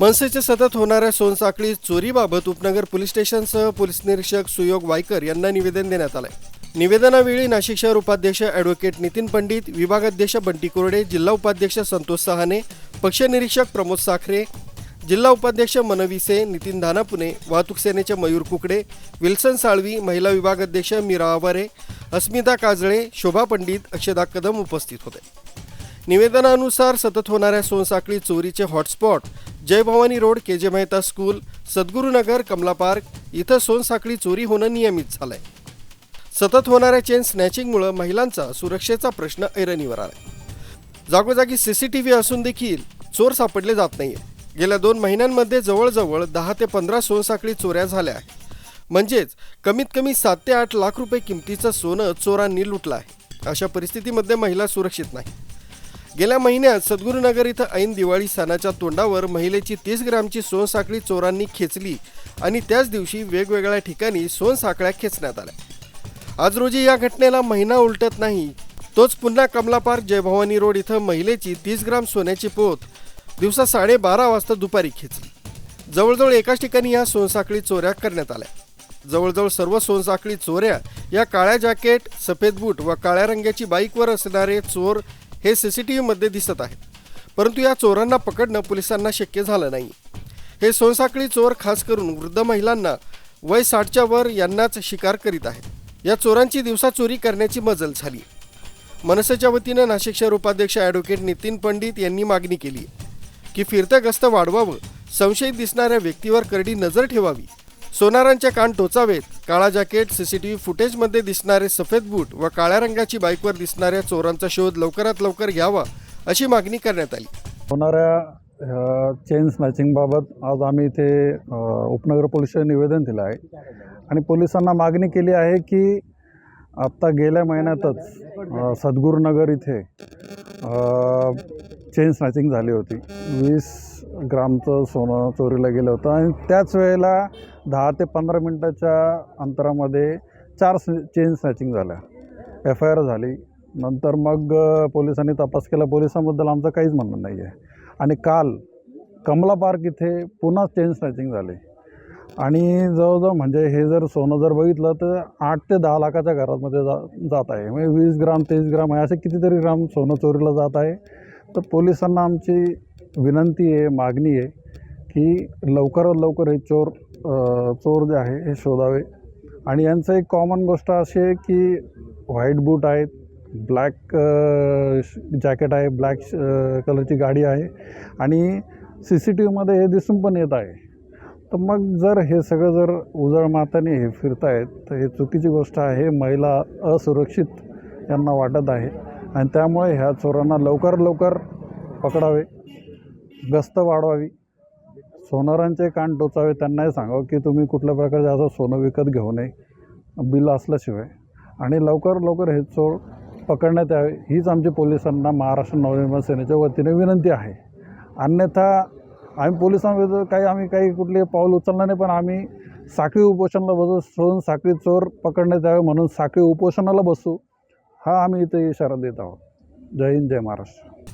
मनसेचे सतत होणाऱ्या सोनसाखळी चोरीबाबत उपनगर पोलीस स्टेशनसह पोलीस निरीक्षक सुयोग वायकर यांना निवेदन देण्यात आलंय. निवेदनावेळी नाशिक शहर उपाध्यक्ष ॲडव्होकेट नितीन पंडित विभागाध्यक्ष बंटी कोरडे जिल्हा उपाध्यक्ष संतोष सहाने पक्ष निरीक्षक प्रमोद साखरे जिल्हा उपाध्यक्ष मनविसे नितीन धानापुणे वाहतूक सेनेचे मयूर कुकडे विल्सन साळवी महिला विभागाध्यक्ष मीरा आवारे अस्मिता काजळे शोभा पंडित अक्षदा कदम उपस्थित होते. निवेदनानुसार सतत होणाऱ्या सोनसाखळी चोरीचे hotspot Jai Bhavani road K J Mehta school Sadgurunagar Kamala park इथं सोनसाखळी चोरी होणं नियमित झालंय. सतत होणाऱ्या चेन स्नॅचिंगमुळं महिलांचा सुरक्षेचा प्रश्न ऐरणीवर आला जागोजागी सीसीटीव्ही असून देखील चोर सापडले जात नाहीये गेल्या दोन महिन्यांमध्ये जवळजवळ दहा ते पंधरा सोनसाखळी चोऱ्या झाल्या आहेत. म्हणजेच कमीत कमी सात ते आठ लाख रुपये किमतीचं सोनं चोरांनी लुटलं आहे. अशा परिस्थितीमध्ये महिला सुरक्षित नाही गेल्या महिन्यात सद्गुरुनगर इथं ऐन दिवाळी सणाच्या तोंडावर महिलेची तीस ग्रामची सोनसाखळी चोरांनी खेचली आणि त्याच दिवशी वेगवेगळ्या ठिकाणी सोनसाखळ्या खेचण्यात आल्या. आज रोजी या घटनेला महिना उलटत नाही. तोच पुन्हा कमलापार जयभवानी रोड इथं महिलेची तीस ग्राम सोन्याची पोत दिवसा साडेबारा वाजता दुपारी खेचली. जवळजवळ एकाच ठिकाणी या सोनसाखळी चोऱ्या करण्यात आल्या. जवळजवळ सर्व सोनसाखळी चोऱ्या या काळ्या जॅकेट सफेद बूट व काळ्या रंगाची बाईकवर असणारे चोर हे सी सी टी व्हीमध्ये दिसत आहेत. परंतु या चोरांना पकडणं पोलिसांना शक्य झालं नाही. हे सोनसाखळी चोर खास करून वृद्ध महिलांना वय साठच्या वर यांनाच शिकार करीत आहेत. या चोरांची दिवसा चोरी करण्याची मजल झाली. मनसेच्या वतीनं नाशिक शहर उपाध्यक्ष ॲडव्होकेट नितीन पंडित यांनी मागणी केली की फिरतं गस्त वाढवावं संशयित दिसणाऱ्या व्यक्तीवर करडी नजर ठेवावी. सोनारांचे कान टोचावेत. काळा जॅकेट सीसीटीव्ही फुटेजमध्ये दिसणारे सफेद बूट व काळ्या रंगाची बाईकवर दिसणाऱ्या चोरांचा शोध लवकरात लवकर घ्यावा अशी मागणी करण्यात आली. होणाऱ्या चेन स्नॅचिंगबाबत आज आम्ही इथे उपनगर पोलीस निवेदन दिलं आहे. आणि पोलिसांना मागणी केली आहे की आत्ता गेल्या महिन्यातच सद्गुरुनगर इथे चेन स्नॅचिंग झाली होती. वीस ग्रामचं सोनं चोरीला गेलं होतं. आणि त्याच वेळेला दहा ते पंधरा मिनटाच्या अंतरामध्ये चार चेन स्नॅचिंग झाल्या. एफ आय आर झाली. नंतर मग पोलिसांनी तपास केला. पोलिसांबद्दल आमचं काहीच म्हणणं नाही आहे. आणि काल कमला पार्क इथे पुन्हा चेन स्नॅचिंग झाली. आणि जवळजवळ म्हणजे हे जर सोनं जर बघितलं तर आठ ते दहा लाखाच्या घरामध्ये जा जात आहे. म्हणजे वीस ग्राम तेवीस ग्राम आहे. असे कितीतरी ग्राम सोनं चोरीला जात आहे. तर पोलिसांना आमची विनंती आहे मागणी आहे की लवकरात लवकर हे चोर चोर जे आहे हे शोधावे. आणि यांचं एक कॉमन गोष्ट अशी आहे की व्हाईट बूट आहेत ब्लॅक जॅकेट आहे ब्लॅक कलरची गाडी आहे आणि सी सी टी व्हीमध्ये हे दिसून पण येत आहे. तर मग जर हे सगळं जर उजळ माताने हे फिरतायत तर हे चुकीची गोष्ट आहे महिला असुरक्षित यांना वाटत आहे आणि त्यामुळे ह्या चोरांना लवकर लवकर पकडावे. गस्त वाढवावी. सोनारांचे कान टोचावे त्यांनाही सांगावं की तुम्ही कुठल्या प्रकारचे असं सोनं विकत घेऊ नये बिल असल्याशिवाय. आणि लवकर लवकर हे चोर पकडण्यात यावे हीच आमची पोलिसांना महाराष्ट्र नवनिर्माण सेनेच्या वतीने विनंती आहे. अन्यथा आम्ही पोलिसांविरुद्ध काही आम्ही काही कुठले पाऊल उचलणार नाही पण आम्ही साखळी उपोषणाला बसू सोन साखळी चोर पकडण्यात यावे म्हणून साखळी उपोषणाला बसू हा आम्ही इथे इशारा देत आहोत. जय हिंद जय महाराष्ट्र.